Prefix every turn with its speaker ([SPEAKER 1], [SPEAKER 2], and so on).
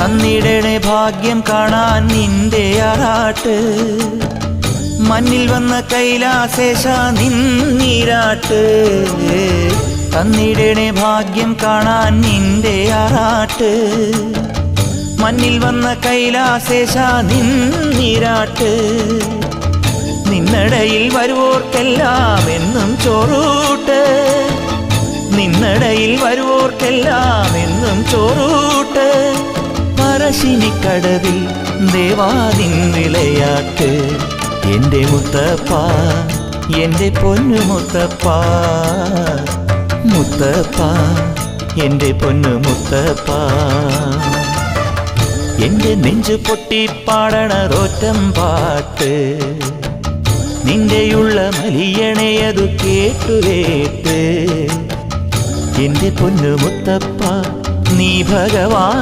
[SPEAKER 1] തന്നിടണേ ഭാഗ്യം കാണാൻ നിന്റെ ആറാട്ട്. മണ്ണിൽ വന്ന കൈലാസേശ നിന്നീരാട്ട് തന്നിടണേ ഭാഗ്യം കാണാൻ നിന്റെ ആറാട്ട്. മണ്ണിൽ വന്ന കൈലാസേശ നിന്നീരാട്ട് നിന്നടയിൽ വരുവോർക്കെല്ലാം എന്നും ചോറൂട്ട്. നിന്നടയിൽ വരുവോർക്കെല്ലാം എന്നും ചോറൂട്ട്. പറശ്ശിനിക്കടവിൽ ദേവാദിൻ വിളയാട്ട് എന്റെ മുത്തപ്പ എന്റെ പൊന്നു മുത്തപ്പ. മുത്തപ്പ എന്റെ പൊന്നു മുത്തപ്പ. എന്റെ നെഞ്ചു പൊട്ടി പാടണറോറ്റം പാട്ട്. നിന്റെയുള്ള മലിയണയതു കേട്ടു കേട്ട്. എന്റെ പൊന്നു മുത്തപ്പ നീ ഭഗവാൻ